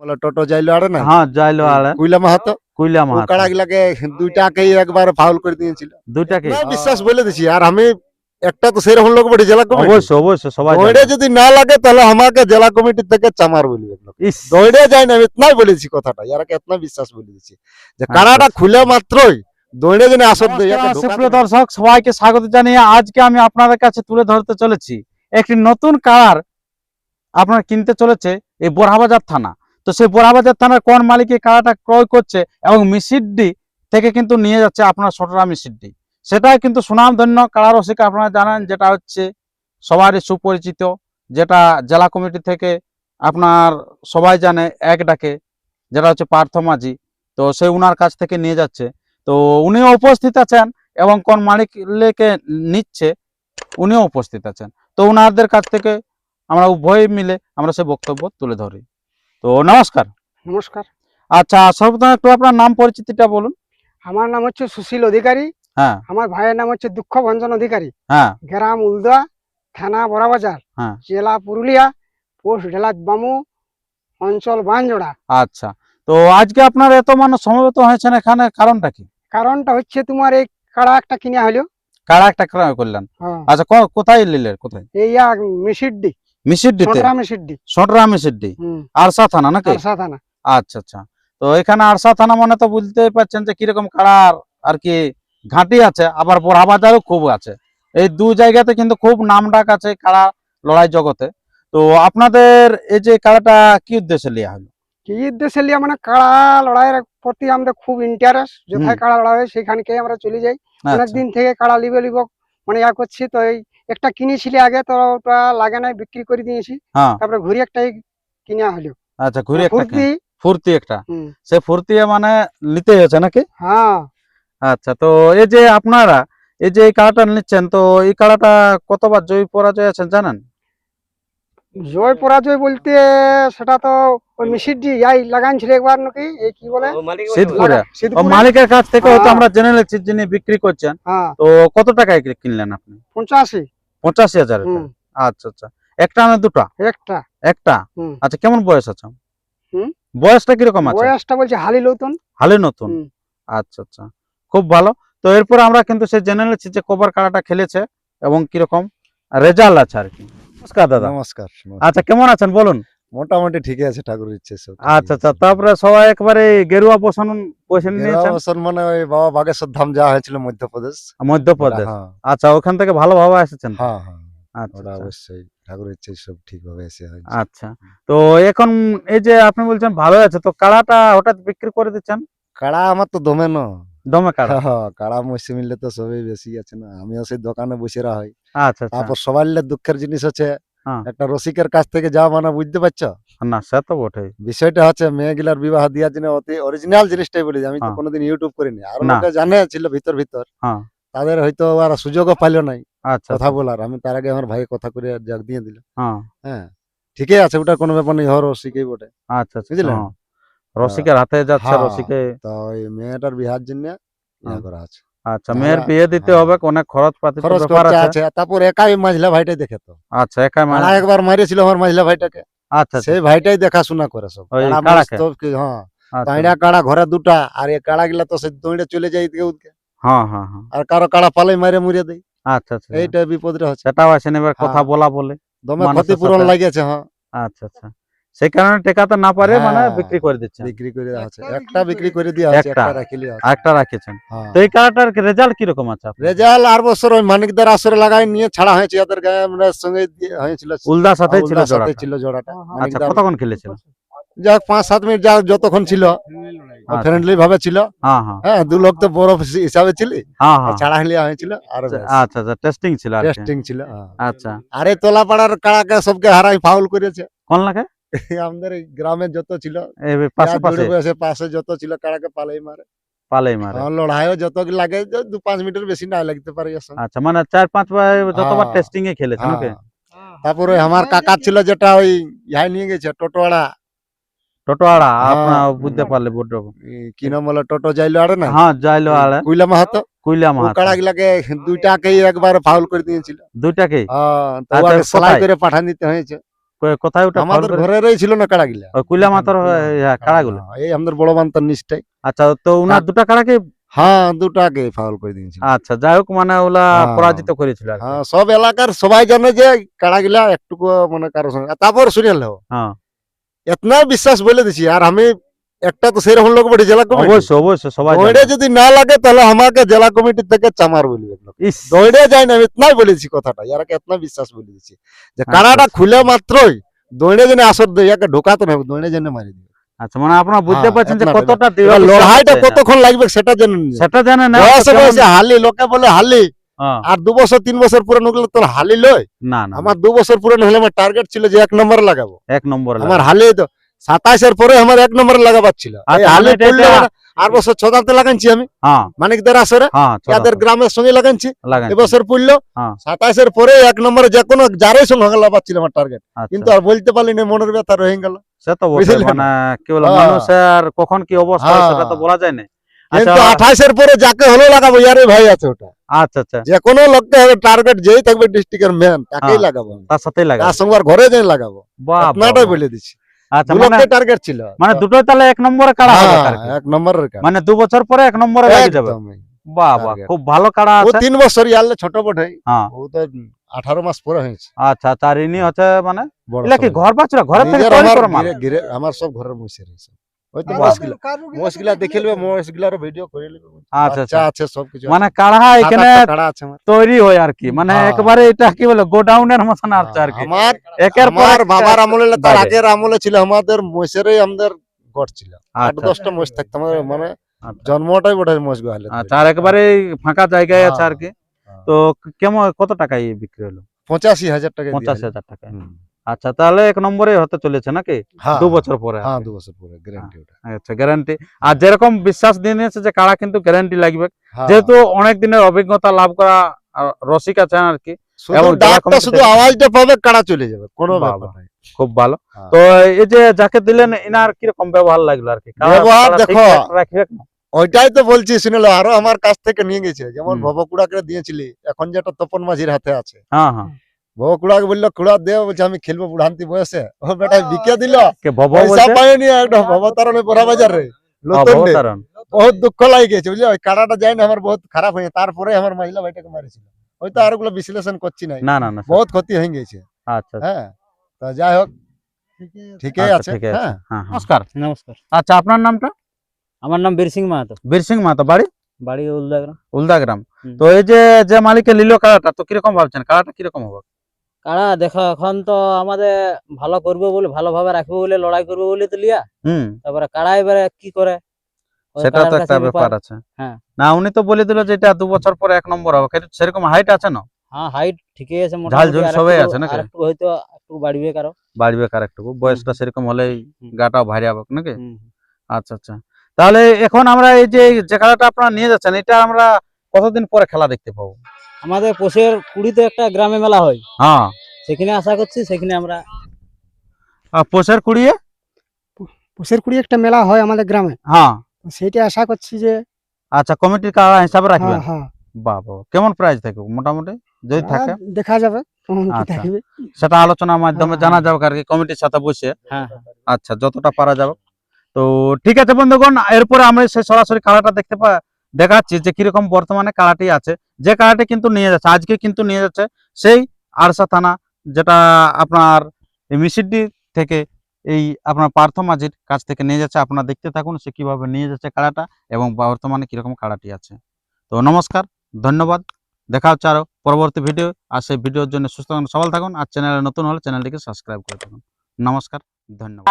বলে টোটো যাইলো আরে না? হ্যাঁ যাইলো আড়ে কুইলা মাহাতো? কুইলা মাহাতো। কাড়া গিলাকে দুইটাকেই একবার ফাউল করে দিয়েছিল। দুইটাকে বিশ্বাস বলে দিছি আর আমি একটা তো সেরকম লোক বটে জেলা কমিটি। অবশ্যই অবশ্যই সবাই দৌড়ে যদি না লাগে তাহলে আমাকে জেলা কমিটি থেকে চামার বলবে। দৌড়ে যায় না আমি ইতনাই বলেছি কথাটা ইয়ারাকে ইতনা বিশ্বাস বলে দিছি। যে আচ্ছা, কাড়াটা খুলে মাত্রই দৌড়ে যেন আসর সুপ্রিয় দর্শক সবাইকে স্বাগত জানিয়ে আজকে আমি আপনাদের কাছে তুলে ধরতে চলেছি। একটি নতুন কার আপনার কিনতে চলেছে এই বোরহাবাজার থানা। তো সেই বোরহাবাজার থানার কোন মালিক এই কাড়াটা ক্রয় করছে এবং মিসিডি থেকে কিন্তু নিয়ে যাচ্ছে আপনার সটরা মিসিডি। সেটাই কিন্তু সুনামধন্য কাড়া রসিক আপনারা জানেন, যেটা হচ্ছে সবারই সুপরিচিত, যেটা জেলা কমিটি থেকে আপনার সবাই জানে, এক ডাকে, যেটা হচ্ছে পার্থ মাঝি। তো সেই উনার কাছ থেকে নিয়ে যাচ্ছে। তো উনিও উপস্থিত আছেন এবং কোন মালিক লেকে নিচ্ছে, উনিও উপস্থিত আছেন। তো উনাদের কাছ থেকে আমরা উভয় মিলে আমরা সে বক্তব্য তুলে ধরি। তো নমস্কার। নমস্কার। আচ্ছা সর্বপ্রথম একটু আপনার নাম পরিচিতিটা বলুন। আমার নাম হচ্ছে সুশীল অধিকারী। হ্যাঁ। আমার ভাইয়ের নাম হচ্ছে দুঃখ ভঞ্জন অধিকারী। হ্যাঁ। গ্রাম উলদা থানা বড়াবাজার। হ্যাঁ। জেলা পুরুলিয়া পোস্ট ঢেলাত বামু অঞ্চল বানজোড়া আচ্ছা তো আজকে আপনার এত মানুষ সমবেত হয়েছেন এখানে কারণটা কি? কারণটা হচ্ছে তোমার এই কাড়া একটা কিনা হলো কারা একটা ক্রয় করলেন হ্যাঁ। আচ্ছা কোথায় নিলেন কোথায়? এই মিসিড্ডি মিসিড্ডিতে? সটরা মিসিড্ডি। আরসা থানা নাকি? আরসা থানা। আচ্ছা আচ্ছা। তো এখানে আরসা থানা মানে তো বুঝতেই পারছেন যে কীরকম কাড়ার আর কি ঘাঁটি আছে আবার বোরা বাজারও খুব আছে। এই দু জায়গাতে কিন্তু খুব নাম ডাক আছে কাড়া লড়াই জগতে। তো আপনাদের এই যে কাড়াটা কি উদ্দেশ্যে লিয়া হলো? কি উদ্দেশ্যে লিয়া মানে কাড়া লড়াইয়ের প্রতি আমাদের খুব ইন্টারেস্ট যেথায় কাড়া লড়াই হয় সেখানকে আমরা চলে যাই। অনেক আচ্ছা, দিন থেকে কাড়া লিবে লিব মানে ইয়া করছি তো এই একটা কিনেছিলি আগে তো ওটা লাগে নাই বিক্রি করে দিয়েছি। হ্যাঁ। তারপরে ঘুরি একটাই কিনা হলো আচ্ছা ঘুরে একটা ফুর্তি। একটা। সে ফুর্তি মানে নিতে হয়েছে নাকি? হ্যাঁ। আচ্ছা তো এই যে আপনারা এই যে এই কাড়াটা নিচ্ছেন তো এই কাড়াটা কতবার জয়ী পরাজয় আছেন জানেন? জয় পরাজয় বলতে সেটা তো ওই মিসিডি ইয়াই লাগাইছিল একবার নাকি? এই কি বলে? সিদ্ধপুরে। মালিকের কাছ থেকে হয়তো হ্যাঁ। আমরা জেনে নিচ্ছি যিনি বিক্রি করছেন। হ্যাঁ। তো কত টাকায় কিনলেন আপনি? পঞ্চাশি। পঁচাশি হাজার আচ্ছা আচ্ছা। একটা না দুটা? একটা। একটা? আচ্ছা কেমন বয়স আছে? বয়সটা কীরকম আছে? বয়সটা বলছে হালি নতুন। হালি নতুন? আচ্ছা আচ্ছা। খুব ভালো। তো এরপর আমরা কিন্তু সে জেনে নিচ্ছি যে কবার কালাটা খেলেছে এবং কীরকম রেজাল্ট আছে আর কি। নমস্কার দাদা। নমস্কার। আচ্ছা কেমন আছেন? বলুন। মোটামুটি ঠিকই আছে ঠাকুর ইচ্ছে সব আচ্ছা আচ্ছা তারপরে সবাই একবারে গেরুয়া পোষণ পোষণ নিয়েছেন? অবসর মানে ওই বাবা বাগেশ্বর ধাম যাওয়া হয়েছিল মধ্যপ্রদেশ। মধ্যপ্রদেশ? হ্যাঁ। আচ্ছা ওখান থেকে ভালোভাবে এসেছেন? হ্যাঁ হ্যাঁ। আচ্ছা আচ্ছা। অবশ্যই ঠাকুর ইচ্ছে সব ঠিকভাবে এসে আচ্ছা তো এখন এই যে আপনি বলছেন ভালো আছে তো কাড়াটা হঠাৎ বিক্রি করে দিচ্ছেন? কাড়া আমার তো দমে না। দমে কাড়া? হ্যাঁ, কাড়া মসে মিললে তো সবই বেশি আছে না। আমিও সেই দোকানে বসে হয় আচ্ছা আচ্ছা। তারপর সবার দুঃখের জিনিস হ্যাঁ। একটা রসিকের কাছ থেকে যা মানে বুঝতে পারছ না সে তো বটেই বিষয়টা হচ্ছে মেয়েগুলার বিবাহ দেওয়ার জন্য অতি অরিজিনাল জিনিসটাই বলি আমি তো হ্যাঁ। কোনোদিন ইউটিউব করিনি আর। লোকে জানে ছিল ভিতর ভিতর হ্যাঁ। তাদের হয়তো আর সুযোগও পাইলো নাই আচ্ছা কথা বলার আমি তার আগে আমার ভাই কথা করে জাগ দিয়ে দিল হ্যাঁ হ্যাঁ ঠিকই আছে ওটা কোনো ব্যাপার নেই হর রসিকেই বটে আচ্ছা বুঝলে বুঝলেন? হ্যাঁ। রসিকের হাতে যাচ্ছে হ্যাঁ। রসিকে তো ওই মেয়েটার বিহার জন্য হ্যাঁ। করা আছে আচ্ছা মেয়ের বিয়ে দিতে হ্যাঁ। হবে অনেক খরচ পাতি খরচ খরচা আছে তারপর একাই মাঝলা ভাইটাই দেখে তো। আচ্ছা একাই একবার মারিয়েছিল আমার মাঝলা ভাইটাকে। আচ্ছা আচ্ছা। সেই ভাইটাই দেখাশোনা করে সব। হ্যাঁ। আচ্ছা। কাড়া ঘরে দুটা আর কাড়া গিলা তো সে দৌড়ে চলে যায় এদিকে হ্যাঁ হ্যাঁ হ্যাঁ। আর কারও কাড়া পালাই মারে মুড়ে দেয়। আচ্ছা আচ্ছা এইটা হচ্ছে। সেটাও আছে এবার কথা হ্যাঁ। বলা বলে। দমে ক্ষতিপূরণ লাগিয়েছে হ্যাঁ। আচ্ছা আচ্ছা। সেই কারণে টেকাতে না পারে মানে হ্যাঁ। বিক্রি করে দিচ্ছেন। বিক্রি করে দেওয়া আছে। একটা বিক্রি করে দেওয়া আছে একটা। রাখিলি আছে। একটা রাখেছেন। হ্যাঁ। তো এই কারাটার রেজাল্ট কীরকম আছে রেজাল্ট আর বছর ওই মানিকদার আসরে লাগাই নিয়ে ছাড়া হয়েছে ওদের গায়ে আমরা সঙ্গে হয়েছিল। উলদার সাথে ছিল জোড়াটা। ছিল জোড়াটা। হ্যাঁ। আচ্ছা কতক্ষণ খেলেছিল? যাক পাঁচ সাত মিনিট যা যতক্ষণ ছিল। আচ্ছা। ফ্রেন্ডলি ভাবে ছিল। হ্যাঁ হ্যাঁ। হ্যাঁ দু লোক তো বড় হিসাবে ছিলি। হ্যাঁ হ্যাঁ। ছাড়া হলিয়া হয়েছিল আর আচ্ছা আচ্ছা টেস্টিং ছিল টেস্টিং ছিল। আচ্ছা। আরে তোলাপাড়ার কাড়াকে সবকে হারাই ফাউল করেছে। কোন লাগে আমাদের এই গ্রামে যত ছিল পাশে যত ছিল কাড়াকে পালাই মারে। পালাই মারে। হ্যাঁ, লড়াইও যত লাগে যে দু পাঁচ মিনিটের বেশি না লাগতে পারে আচ্ছা মানে চার পাঁচ বার যতবার হ্যাঁ। টেস্টিং এ খেলেছে নাকি হ্যাঁ। তারপরে আমার কাকা ছিল যেটা ওই ইহাই নিয়ে গেছে টোটোয়াড়া। টোটোয়াড়া হ্যাঁ। বুঝতে পারলে কি নাম বলে টোটো যাইলো আরে না? হ্যাঁ যাইলো কুইলা মাহাতো? কুইলা ও মাহাতো। কাড়া গিলাকে দুইটাকেই একবার ফাউল করে দিয়েছিল। দুইটাকে হ্যাঁ, তো আচ্ছা, সেলাই করে পাঠান দিতে হয়েছে। কোথায় ওটা আমাদের ঘরেরই ছিল না কাড়া গিলা ওই কুইলা মাতার কাড়াগুলো। এই আমাদের বড় বান্তার নিচটাই আচ্ছা তো উনার দুটা কাড়াকে হ্যাঁ দুটাকে ফাউল করে দিয়েছিল। আচ্ছা যাই হোক মানে ওলা হ্যাঁ। পরাজিত করেছিল হ্যাঁ সব এলাকার সবাই জানে যে কাড়া গিলা একটুকু মানে কারও সঙ্গে তারপর শুনে হ্যাঁ। এতনা বিশ্বাস বলে দিছি আর আমি একটা তো সেরকম লোক বলি জেলা কমিটি। অবশ্যই অবশ্যই সবাই দৌড়ে যদি না লাগে তাহলে আমাকে জেলা কমিটি থেকে চামার বলবে দৌড়ে যাই না আমি ইতনাই বলেছি কথাটা ইয়ারকে এতনা বিশ্বাস বলে দিছি। যে আচ্ছা, কাড়াটা আচ্ছা। খুলে মাত্রই দৌড়ে জেনে আসর দেয় ইয়াকে ঢোকাতে না হবে, দৌড়ে জেনে মারি দিবে আচ্ছা মানে আপনারা বুঝতে হ্যাঁ, পারছেন যে কতটা লড়াইটা কতক্ষণ লাগবে সেটা জেনে নিয়ে সেটা জানে না বয়সে বয়সে হালি লোকে বলে হালি। হ্যাঁ, আর দু বছর তিন বছর পুরানো হলে তোর হালি লয় না না আমার দু বছর পুরানো হলে আমার টার্গেট ছিল যে এক নম্বর লাগাবো। এক নম্বর আমার হালি তো সাতাইশের পরে আমার এক নম্বরে লাগাবার ছিল। এই আচ্ছা, মানে মানে আর বছর ছদাতে লাগাইছি আমি। মানিকদের আসরে। হ্যাঁ ইয়াদের গ্রামের সঙ্গে লাগাইছি। এবছর পড়ল হ্যাঁ। সাতাইশের পরে এক নম্বরে যে কোনো যারই সঙ্গে লাগাবার ছিল আমার টার্গেট আচ্ছা, কিন্তু আর বলতে পারলি না মনের ব্যথা রয়ে গেল। সে তো মানে কি বলে। মানুষের কখন কি অবস্থা। সেটা তো বলা যায় না। আচ্ছা। কিন্তু আঠাইশের পরে যাকে হলো লাগাবো ইয়ারে ভাই আছে ওটা। আচ্ছা আচ্ছা। যে কোনো লোককে হবে টার্গেট যেই থাকবে ডিস্ট্রিক্টের মেন তাকেই। লাগাবো তার সাথেই লাগে তার সঙ্গে ঘরে যাই লাগাবো। বাহ, বলে দিচ্ছি। আচ্ছা মানে টার্গেট ছিল। মানে দুটোই তাহলে এক নম্বরে কাড়া হবে হ্যাঁ। এক নম্বরের কার্ড মানে দু বছর পরে এক নম্বরে লাগে যাবে। বাহ বাহ খুব ভালো কাড়া ও তিন বছর ছোট বটে। হ্যাঁ। ও তো আঠারো মাস পরে হয়েছে। আচ্ছা তার ইনি হচ্ছে মানে কি ঘর বাচ্চা ঘরে থেকে তৈরি আমার করে সব ঘরের মহিষের হিসাব দেখে ভিডিও করে আচ্ছা আচ্ছা। আছে মানে কাড়া এখানে তৈরি হয় আর কি। মানে হ্যাঁ। একবারে এটা কি বলে গোডাউনের মতন আছে আর কি। আমার একের পর বাবার আমলে তার আগের আমলে ছিল আমাদের মহিষেরই আমাদের গড় ছিল। আট আচ্ছা। দশটা মহিষ থাকতো আমাদের মানে। জন্মটাই বটে গোহালে আচ্ছা আর একবারে ফাঁকা জায়গায় আছে হ্যাঁ, আর কি। হ্যাঁ। তো কেমন কত টাকায় বিক্রি হলো? পঁচাশি হাজার টাকা দিয়ে পঞ্চাশ হাজার হুম। আচ্ছা তাহলে এক নম্বরে হতে চলেছে নাকি? হ্যাঁ, দু বছর পরে হ্যাঁ দু বছর পরে গ্যারান্টি ওটা। আচ্ছা গ্যারান্টি আর যেরকম বিশ্বাস দিয়ে নিয়েছে যে কাড়া কিন্তু গ্যারান্টি লাগবে। হ্যাঁ। যেহেতু অনেক দিনের অভিজ্ঞতা লাভ করা রসিক আছেন আর কি শুধু আওয়াজটা পাবে কাড়া চলে যাবে কোনো ব্যাপার নাই। খুব ভালো। হ্যাঁ। তো এই যে যাকে দিলেন ইনার কীরকম ব্যবহার লাগল আর কি? ব্যবহার দেখো। রাখবে? ওইটাই তো বলছি শুনলো আরও আমার কাছ থেকে নিয়ে গেছে। যেমন। ভবকুড়াকে দিয়েছিলি এখন যেটা তপন মাঝির হাতে আছে। হ্যাঁ হ্যাঁ। ভবকুড়াকে বলল কুড়া দে বলছে আমি খেলব বুড়ান্তি বয়সে। ও বেটা বিকে দিল। পয়সা বলছে? একটা ভবতারণে বড়া বাজারে হ্যাঁ, নতুন ডে। ভবতারণ। বহুত দুঃখ লাগে গেছে বুঝলি? ওই কাড়াটা যায় না আমার বহুত খারাপ হয়ে তারপরে আমার মহিলা ভাইটাকে মারিছিল। ওই তো আর ওগুলো বিশ্লেষণ করছি না না না বহুত ক্ষতি হয়ে গেছে। আচ্ছা আচ্ছা, হ্যাঁ তো যাই হোক। ঠিকই আচ্ছা, আছে। হ্যাঁ। হ্যাঁ নমস্কার। নমস্কার। আচ্ছা আপনার নামটা? আমার নাম বীর সিং মাহাতো। বীর সিং মাহাতো। বাড়ি? বাড়ি উলদাগ্রাম। উলদাগ্রাম। তো এই যে যে মালিকে নিল কাড়াটা তো কীরকম ভাবছেন? কাড়াটা কীরকম হবে? কারা? দেখো এখন তো আমাদের ভালো করব বলে ভালোভাবে রাখব বলে লড়াই করব বলে তো লিয়া। হুম। তারপরে কারা এবারে কি করে? সেটা তো একটা ব্যাপার আছে। হ্যাঁ। না উনি তো বলে দিল যে এটা দু বছর পরে এক নম্বর হবে। কিন্তু সেরকম হাইট আছে না? হ্যাঁ হাইট ঠিকই আছে ঝাল ঝুল সবাই আছে নাকি? আরেকটু হয়তো একটু বাড়বে কারও। বাড়বে কার একটু। বয়সটা সেরকম হলেই। গাটাও ভারী হবে নাকি? আচ্ছা আচ্ছা। তাহলে এখন আমরা এই যে যে খেলাটা আপনারা নিয়ে যাচ্ছেন এটা আমরা কতদিন পরে খেলা দেখতে পাবো? আমাদের পোষের কুড়িতে একটা গ্রামে মেলা হয়। হ্যাঁ। সেখানে আশা করছি সেখানে আমরা পোষের কুড়িয়ে? পুষের কুড়ি একটা মেলা হয় আমাদের গ্রামে। হ্যাঁ। সেইটা আশা করছি যে আচ্ছা কমিটির কারা হিসাবে রাখবেন হ্যাঁ হ্যাঁ। বাহ বাহ কেমন প্রাইস থাকবে মোটামুটি? যদি থাকে। দেখা যাবে আচ্ছা। সেটা আলোচনার মাধ্যমে হ্যাঁ, জানা হ্যাঁ। যাবে আর কি কমিটির সাথে বসে। হ্যাঁ। আচ্ছা যতটা পারা যাবে। তো ঠিক আছে বন্ধুগণ এরপরে আমরা সেই সরাসরি কাড়াটা দেখতে পা দেখাচ্ছি যে কীরকম বর্তমানে কাড়াটি আছে। যে কাড়াটি কিন্তু নিয়ে যাচ্ছে, আজকে কিন্তু নিয়ে যাচ্ছে সেই আরসা থানা, যেটা আপনার মিসিডি থেকে এই আপনার পার্থ মাঝির কাছ থেকে নিয়ে যাচ্ছে। আপনারা দেখতে থাকুন সে কীভাবে নিয়ে যাচ্ছে কাড়াটা এবং বর্তমানে কীরকম কাড়াটি আছে। তো নমস্কার, ধন্যবাদ। দেখা হচ্ছে আরও পরবর্তী ভিডিও। আর সেই ভিডিওর জন্য সুস্থ থাকুন, সবাল থাকুন। আর চ্যানেলে নতুন হলে চ্যানেলটিকে সাবস্ক্রাইব করে থাকুন। নমস্কার, ধন্যবাদ।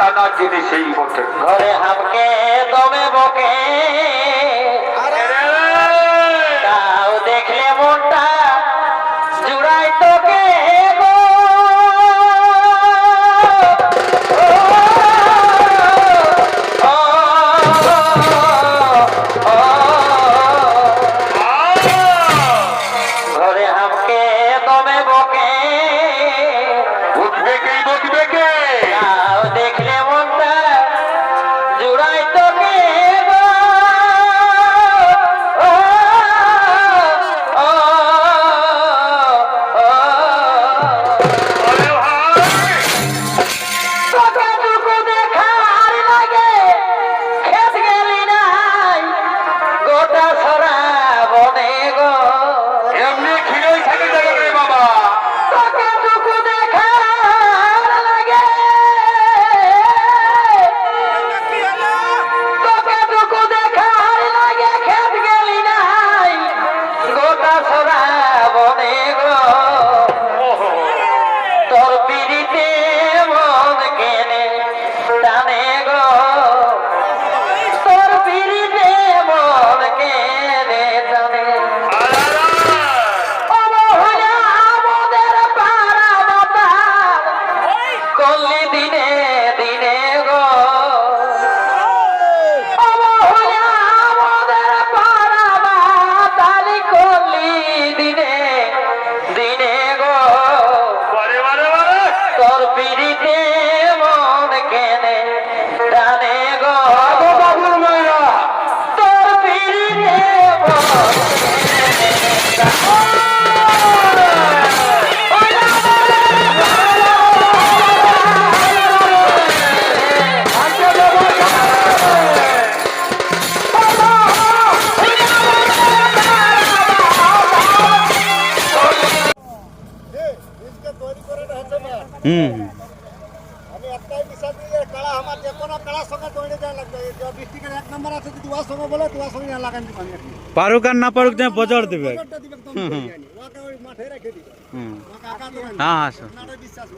ওটা জিনিস এই বটে। ঘরে হামকে দমে বকে। বললি দিনে দিনে হুম। হুম। আমি একটাই বিষয় দিই যে আমার যে কোনো কাড়ার সঙ্গে দৌড়ে লাগবে। ডিস্ট্রিক্টের এক নম্বর আছে যদি ওর সঙ্গে বলে তো ওর সঙ্গে লাগান দিবে আমি পারুক আর না পারুক যে বজর দিবে। ওকে ওই মাঠে রেখে দিবে। হ্যাঁ হ্যাঁ স্যার। বিশ্বাস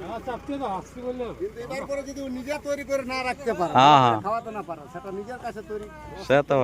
এবার পরে যদি নিজে তৈরি করে না রাখতে পারে হ্যাঁ, হ্যাঁ। খাওয়াতে না পারে সেটা নিজের কাছে তৈরি। সে তো